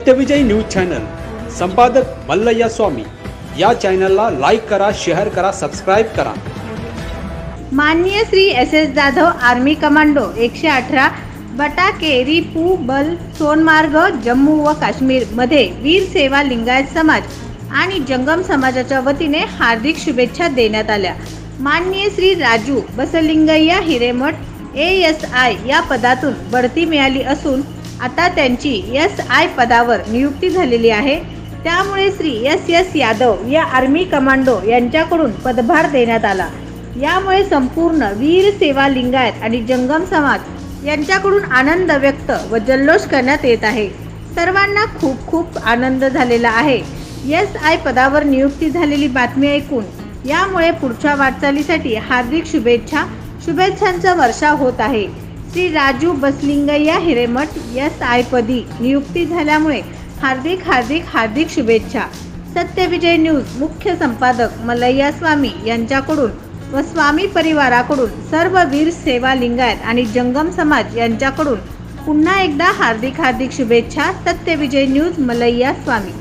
Satyavijay news channel. संपादक मल्लय्या स्वामी. या चॅनलला लाईक करा शेअर करा सबस्क्राईब करा. माननीय Shri S S Jadhav army commando एकशे अठरा बटाकेरी पू बल सोनमार्ग जम्मू व काश्मीरमध्ये वीर सेवा लिंगायत समाज आणि जंगम समाजाच्या वतीने हार्दिक शुभेच्छा देण्यात आल्या. माननीय Shri Raju Basalingayya Hiremath A S I या पदातून बढती मिळाली असून आता त्यांची एस आय पदावर नियुक्ती झालेली आहे. त्यामुळे श्री एस एस यादव या आर्मी कमांडो यांच्याकडून पदभार देण्यात आला. यामुळे संपूर्ण वीर सेवा लिंगायत आणि जंगम समाज यांच्याकडून आनंद व्यक्त व जल्लोष करण्यात येत आहे. सर्वांना खूप खूप आनंद झालेला आहे. एस आय पदावर नियुक्ती झालेली बातमी ऐकून यामुळे पुढच्या वाटचालीसाठी हार्दिक शुभेच्छा. शुभेच्छांचा वर्षा होत आहे. श्री राजू बसलिंगय्या हिरेमठ एस आय पदी नियुक्ती झाल्यामुळे हार्दिक हार्दिक हार्दिक शुभेच्छा. सत्यविजय न्यूज मुख्य संपादक मलय्या स्वामी यांच्याकडून व स्वामी परिवाराकडून सर्व वीर सेवा लिंगायत आणि जंगम समाज यांच्याकडून पुन्हा एकदा हार्दिक हार्दिक शुभेच्छा. सत्यविजय न्यूज मलय्या स्वामी.